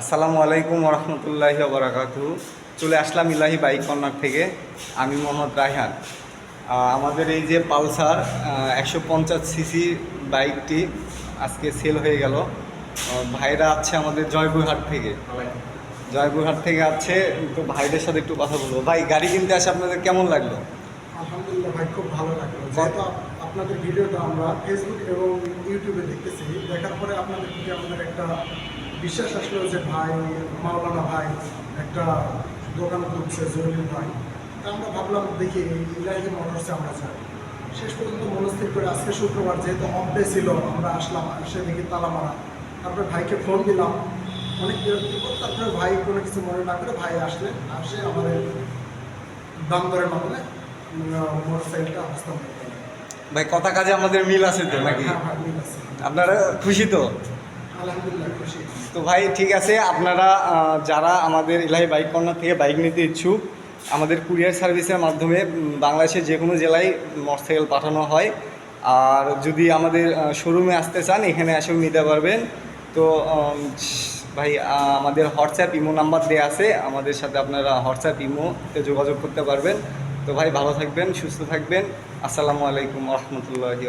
আসসালামু আলাইকুম রহমতুল্লাহি বারাকাতু চলে আসলাম ইলাহি বাইক কর্নার থেকে, আমি মোহাম্মদ রায়হান। আমাদের এই যে পালসার একশো পঞ্চাশ সিসি বাইকটি আজকে সেল হয়ে গেল। ভাইরা আছে আমাদের জয়পুরহাট থেকে। জয়পুরহাট থেকে আছে, তো ভাইদের সাথে একটু কথা বলব। ভাই, গাড়ি কিনতে আসে আপনাদের কেমন লাগল? আলহামদুলিল্লাহ ভাই, খুব ভালো লাগল। যেহেতু আপনাদের ভিডিওটা আমরা ফেসবুক এবং ইউটিউবে দেখতেছি, দেখার পরে আপনাদের একটা বিশ্বাস আসলো যে ভাই মাওলানা ভাই একটা দোকান খুলছে জরুরি ভাই তা আমরা ভাবলাম দেখি ইলাহি মোটরসে আমরা যাই। শেষ পর্যন্ত মনস্থির করে আজকে শুক্রবার যেহেতু অফ ছিল আমরা আসলাম এসে দেখি তালা মারা। তারপরে ভাইকে ফোন দিলাম। অনেক বিরক্তিকর তারপরে ভাই কোনো কিছু মনে না করে ভাই আসলেন আসে আমাদের দাম দরের মাধ্যমে মোটরসাইকেলটা হস্তান্তর ভাই কথা কাজে আমাদের মিল আছে তো নাকি? হ্যাঁ, হ্যাঁ। আপনারা খুশি তো? তো ভাই, ঠিক আছে, আপনারা যারা আমাদের ইলাহি বাইক কর্নার থেকে বাইক নিতে ইচ্ছুক, আমাদের কুরিয়ার সার্ভিসের মাধ্যমে বাংলাদেশের যে কোনো জেলায় মোটরসাইকেল পাঠানো হয়। আর যদি আমাদের শোরুমে আসতে চান, এখানে এসেও নিতে পারবেন। তো ভাই আমাদের হোয়াটসঅ্যাপ ইমো নাম্বার দেওয়া আছে, আমাদের সাথে আপনারা হোয়াটসঅ্যাপ ইমোতে যোগাযোগ করতে পারবেন। তো ভাই, ভালো থাকবেন, সুস্থ থাকবেন। আসসালামু আলাইকুম রহমতুল্লাহি